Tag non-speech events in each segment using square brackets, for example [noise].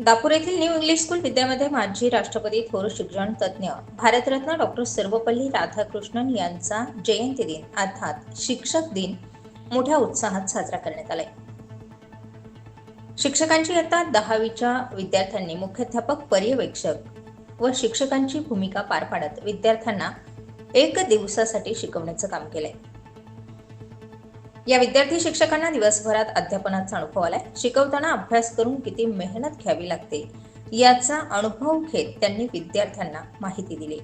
दापूर येथील new English school विद्यामध्ये माजी राष्ट्रपती थोर शिक्षण तज्ज्ञ भारतरत्न डॉक्टर सर्वपल्ली राधाकृष्णन यांचा जयंती दिन अर्थात शिक्षक दिन मोठ्या उत्साहात साजरा करण्यात आलाय. शिक्षकांची आता दहावीच्या विद्यार्थ्यांनी मुख्याध्यापक पर्यवेक्षक व शिक्षकांची भूमिका पार पाडत विद्यार्थ्यांना एक दिवसासाठी शिकवण्याचं काम केलंय. या विद्यार्थी शिक्षकांना दिवसभरात अध्यापनाचा अनुभव आलाय. शिकवताना अभ्यास करून किती मेहनत घ्यावी लागते याचा अनुभव घेत त्यांनी विद्यार्थ्यांना माहिती दिली.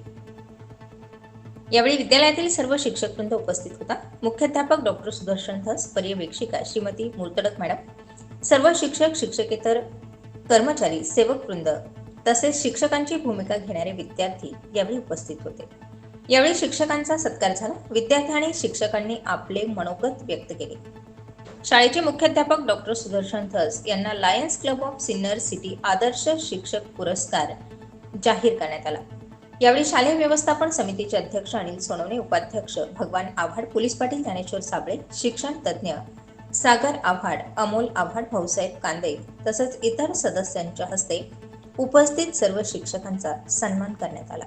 यावेळी विद्यालयातील सर्व शिक्षक वृंद उपस्थित होता. मुख्याध्यापक डॉक्टर सुदर्शन धस पर्यवेक्षिका श्रीमती मूर्तडक मॅडम सर्व शिक्षक शिक्षकेतर कर्मचारी सेवक वृंद तसेच शिक्षकांची भूमिका घेणारे विद्यार्थी यावेळी उपस्थित होते. यावेळी शिक्षकांचा सत्कार झाला. विद्यार्थी आणि शिक्षकांनी आपले मनोगत व्यक्त केले. शाळेचे मुख्याध्यापक डॉक्टर सुदर्शन थस यांना Lions Club of Sinnar city आदर्श शिक्षक पुरस्कार जाहीर करण्यात आला. यावेळी शालेय व्यवस्थापन समितीचे अध्यक्ष अनिल सोनवणे उपाध्यक्ष भगवान आव्हाड पोलीस पाटील ज्ञानेश्वर साबळे शिक्षण तज्ज्ञ सागर आव्हाड अमोल आव्हाड भाऊसाहेब कांदे तसंच इतर सदस्यांच्या हस्ते उपस्थित सर्व शिक्षकांचा सन्मान करण्यात आला.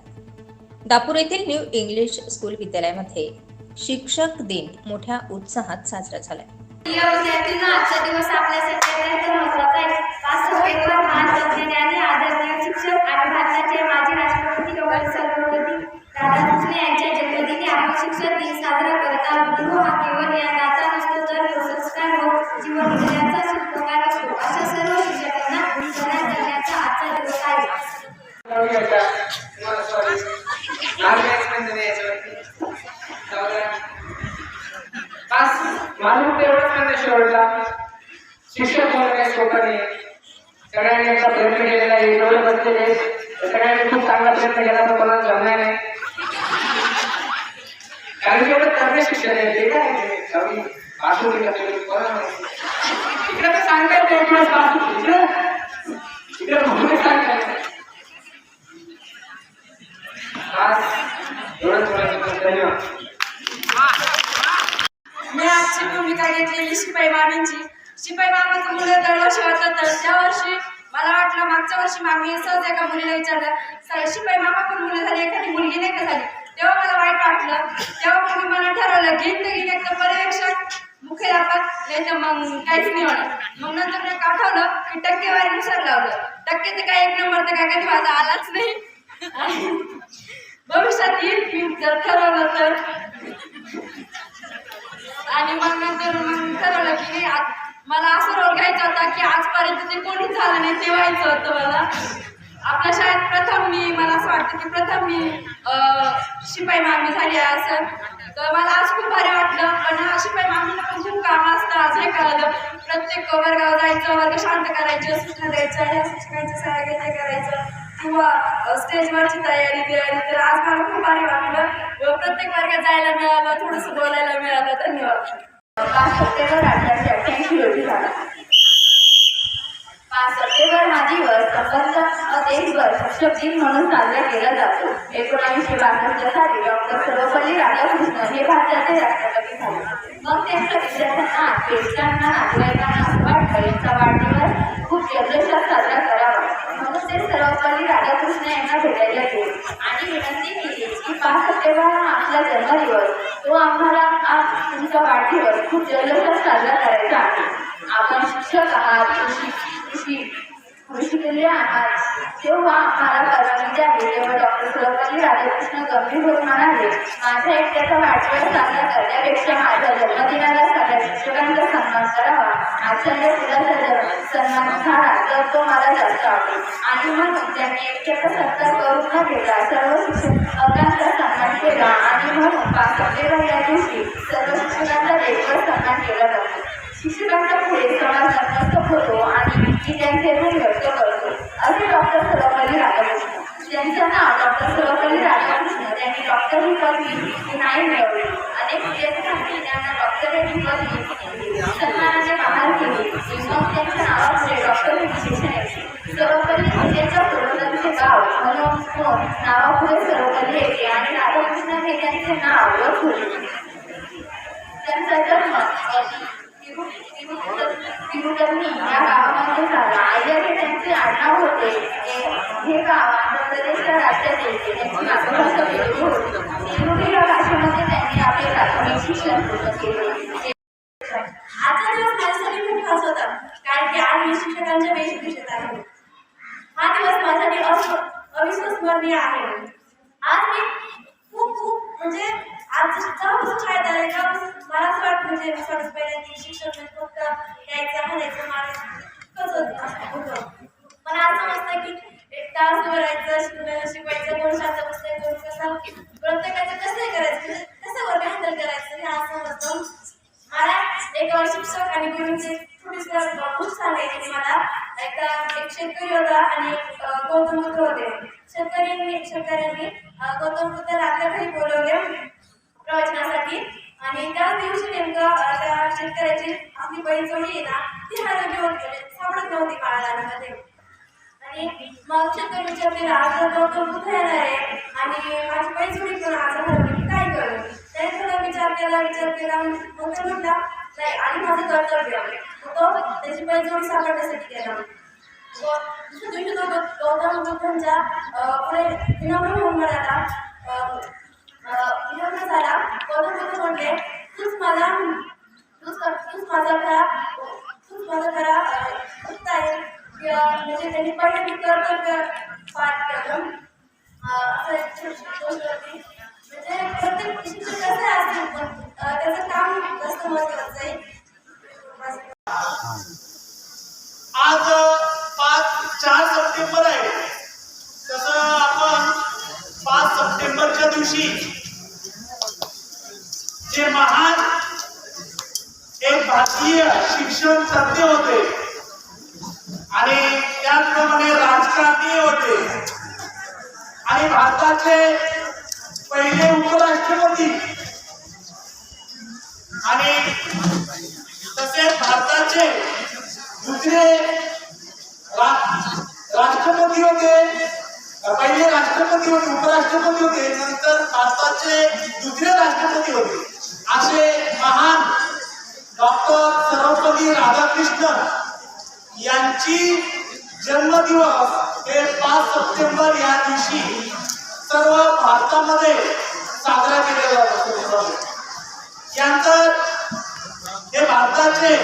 दापूर येथील न्यू इंग्लिश स्कूल विद्यालयामध्ये शिक्षक दिन मोठ्या उत्साहात साजरा झाला आजचा दिवस आपल्यासाठी अत्यंत आहे. महान आदरणीय शिक्षक आणि भारताचे माजी राष्ट्रपती डॉक्टर माझं ते एवढंच म्हणणं शेवटला शिक्षक वर्गाच्या लोकांनी सगळ्यांनी एकदा प्रयत्न केलेला आहे एवढं बसलेले सगळ्यांनी खूप चांगला प्रयत्न केला पण कोणाला जमणार नाही. कारण की एवढं चांगले शिक्षण आहे ते काय ते. दहावी पास कोणाला इकडे तर सांगतात ते दिवस इकडे. इकडे म्हणून सांगतात आज एवढंच धन्यवाद. भूमिका घेतलेली शिपाई मामींची शिपाई मामाचं मुलं दरवर्षी होतं. तर त्या वर्षी मला वाटलं मागच्या वर्षी मामी सहज एका मुलीला विचारलं "सा- शिपाई मामा पण मुलं झाली एखादी मुलगी नाही का झाली? तेव्हा मला वाईट वाटलं. तेव्हा मग मी मला ठरवलं घेईन तर घेईन एकदा पर्यवेक्षक मुख्याध्यापक नाही तर मग काहीच नाही होणार. मग नंतर मी आठवलं की टक्केवारीनुसार लावलं. टक्के तर काय एक नंबर तर काय कधी माझा आलाच नाही. [laughs] भविष्यात येईल जर ठरवलं तर. आणि मग नंतर मग ठरवलं की मला असं रोल घ्यायचा होता की आजपर्यंत ते कोणीच झालं नाही ते व्हायचं होतं मला. आपल्या शाळेत प्रथम मी मला असं वाटतं की प्रथम मी शिपाई मामी झाली आहे असं. तर मला आज खूप भारी वाटलं पण हा शिपाई मामीला पण खूप कामं असतं. आज हे कळलं प्रत्येक वर्गावर जायचं वर्ग शांत करायचं सूचना द्यायच्या ह्या शिक्षकांच्या सगळ्या करायचं. किंवा स्टेजवरची तयारी तयारी तर आज मला खूप भारी वाटलं. प्रत्येक वर्गात जायला मिळालं थोडंसं बोलायला मिळालं. धन्यवाद. पाच सप्टेंबर अठराशे अठ्ठ्याऐंशी रोजी झाला. पाच सप्टेंबर हा दिवस संबंध देशभर शिक्षक दिन म्हणून साजरा केला जातो. एकोणीसशे बासष्ट साली डॉक्टर सर्वपल्ली राधाकृष्णन हे भारताचे राष्ट्रपती झाले. मग त्यांच्या विद्यार्थ्यांना ज्येष्ठांना नातेवाईकांना असं यांचा वाढदिवस खूप जल्लोषात साजरा करावा ते सर्वपल्ली राधाकृष्ण यांना भेटायला गेले. आणि विनंती केली की पाच सप्टेंबर हा आपला जन्मदिवस तो आम्हाला आज तुमचा वाढदिवस खूप जल्लोषात साजरा करायचा आहे. आपण शिक्षक आहात आहात तेव्हा परवानगी आहे तेव्हा डॉक्टर सर्वपल्ली राधाकृष्ण गंभीर होत म्हणाले माझ्या एकट्याचा वाढदिवस साजरा करण्यापेक्षा माझ्या जन्मदिनाला शिक्षकांचा सन्मान करावा आचार्य सन्मान झाला तर तो मला जास्त आवडेल आणि म्हणून त्यांनी एकट्याचा सत्कार करून न घेता सर्व शिक्षकांचा सन्मान केला आणि म्हणून पाच सप्टेंबर या दिवशी सर्व शिक्षकांचा देखभाल सन्मान केला जातो शिक्षकांच्या पुढे समाज नतमस्तक होतो आणि की त्यांचे ऋण व्यक्त करतो असे डॉक्टर सर्वपल्ली राधाकृष्ण त्यांचं नाव डॉक्टर सर्वपल्ली राधाकृष्ण त्यांनी डॉक्टर ही पदवी नाही मिळवली अनेक विद्यार्थ्यांनी त्यांना डॉक्टरेट पदवी सन्मानाने बहाल केली मग त्यांच्या नावापुढे डॉक्टर हे विशेषण येते सर्वपल्ली हे त्यांच्या पूर्वजांचे गाव म्हणून नावापुढे सर्वपल्ली येते आणि राधाकृष्ण हे त्यांचे नाव व फुले त्यांचा जन्म तिरुटर्नी या गावामध्ये झाला आय्यर हे त्यांचे आडनाव हे गाव आंध्र प्रदेशच्या राज्यात येते त्यांची मातृभाषा होती या भाषेमध्ये त्यांनी आपले प्राथमिक शिक्षण पूर्ण केले आजचा दिवस माझ्यासाठी खूप खास होता कारण की आज मी शिक्षकांच्या वेशभूषेत आहे हा दिवस माझ्यासाठी अस- अविस्मरणीय आहे आज मी खूप खूप म्हणजे आज जेव्हापासून शाळेत आले मला असं वाटतं म्हणजे असं वाटतं पहिल्यांदा म्हणजे फक्त म्हणायचं मला होतं. मला असं समजतं की एक तास राहायचं शिकवायचं कोण शांत बसतंय कोण कसं प्रत्येकाचं कसं करायचं म्हणजे कसं वर्ग हँडल करायचं हे असं मला एका शिक्षक आणि गुरुंचे थोडीशी खूप सांगायचे मला. एकदा एक शेतकरी होता आणि एक गौतम बुद्ध होते. शेतकऱ्यांनी शेतकऱ्यांनी गौतम बुद्धाला आपल्या घरी बोलवले. प्रवचनासाठी आणि त्याच दिवशी नेमकं त्या शेतकऱ्याची आपली बहीण जोडी आहे ना ती हरवली होती म्हणजे सापडत नव्हती बाळामध्ये आणि मग शेतकरी विचारते आज गौतम कुठे येणार आहे आणि माझी बहीण जोडी पण आज हरवली मी काय करू त्याने थोडा विचार केला विचार केला मग ते म्हटला नाही आणि माझं कर्तव्य तो त्याची बैल जोडी सापडण्यासाठी गेला दुसऱ्या दिवशी तो गौतम बुद्धांच्या पुढे विनम्र होऊन म्हणाला अ, अ, विनम्र झाला म्हणते तूच माझा तूच तूच माझा खरा तूच माझा खरा अ, भक्त आहे. म्हणजे त्यांनी पहिले मी कर्तव्य पाठ केलं. असं गोष्ट होती. म्हणजे प्रत्येक शिक्षक कसं असतील पण. त्याचं काम जास्त महत्वाचं आहे बस. आज पाच चार सप्टेंबर आहे तसं आपण पाच सप्टेंबरच्या दिवशी जे महान एक भारतीय शिक्षण तज्ञ होते. आणि त्याचप्रमाणे राजकारणी होते. आणि भारताचे पहिले उपराष्ट्रपती. आणि तसेच भारताचे दुसरे राष्ट्रपती होते. पहिले राष्ट्रपती होते उपराष्ट्रपती होते. नंतर भारताचे दुसरे राष्ट्रपती होते. असे महान डॉक्टर सर्वपल्ली राधाकृष्णन यांची जन्मदिवस हे पाच सप्टेंबर या दिवशी सर्व भारतामध्ये साजरा केला जातो यानंतर हे भारताचे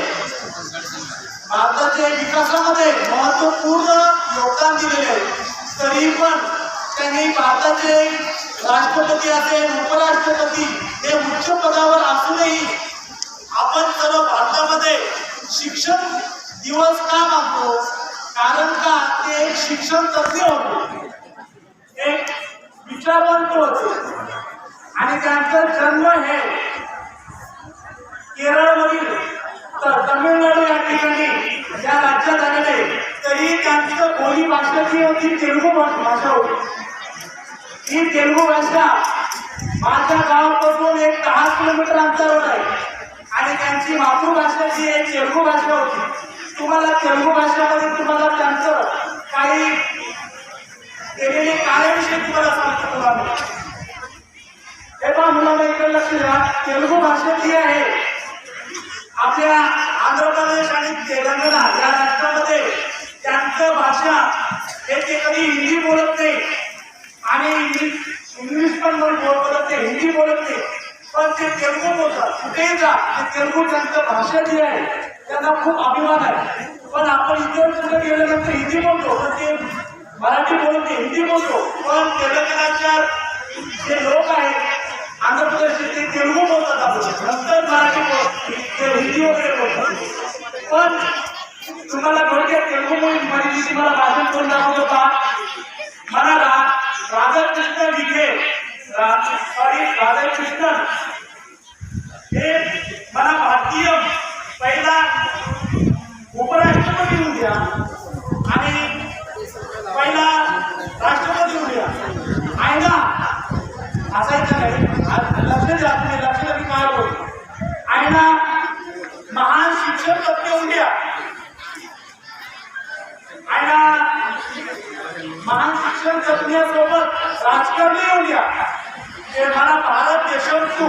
भारताचे विकासामध्ये महत्त्वपूर्ण योगदान दिलेले तरी पण त्यांनी भारताचे राष्ट्रपती असेल उपराष्ट्रपती हे उच्च पदावर असूनही शिक्षण दिवस का मानतो? कारण का? ते एक शिक्षण तज्ञ होते. एक विचारवंत होते. आणि त्यांचा जन्म हे केरळमधील तर तमिळनाडू या ठिकाणी या राज्यात आलेले. तरी त्यांचं बोली भाषा जी होती तेलुगू भाषा होती. ही तेलुगू भाषा माझ्या गावापासून एक दहा किलोमीटर अंतरावर आहे. आणि त्यांची मातृभाषा जी आहे तेलुगू भाषा होती. तुम्हाला तेलुगू भाषेमध्ये तुम्हाला त्यांचं काही केलेले कार्याविषयी तुम्हाला सांगतो तुम्हाला. हे पण मुलांना इकडे लक्ष द्या. तेलुगू भाषा जी आहे आपल्या आंध्र प्रदेश आणि तेलंगणा या राष्ट्रामध्ये त्यांचं भाषा हे ते कधी हिंदी बोलत नाही आणि इंग्लिश इंग्लिश पण बोलत नाही. हिंदी ते तेलगू बोलतात कुठेही जा ते तेलगू त्यांचं भाषा जी आहे त्यांना खूप अभिमान आहे. पण आपण इतर कुठे गेल्यानंतर हिंदी बोलतो पण ते मराठी बोलते हिंदी बोलतो. पण तेलंगणाच्या जे लोक आहेत आंध्र प्रदेशचे ते तेलगू बोलतात आपण नंतर मराठी बोल ते हिंदी वगैरे बोलतात. पण तुम्हाला थोडक्यात तेलगू मध्ये मी तुम्हाला भाषण करून दाखवत होता. मला राधाकृष्ण विखे सॉरी राधाकृष्णन हे मला भारतीय पहिला उपराष्ट्रपती होऊ द्या आणि पहिला राष्ट्रपती होऊ द्या. आहे ना असायचं नाही. लक्ष द्या तुम्ही लक्ष द्या काय बोलतो आहे ना महान शिक्षक तज्ञ होऊ द्या. आहे ना महान शिक्षण तज्ञासोबत राजकारणी येऊ द्या. ते मला भारत देशवंतू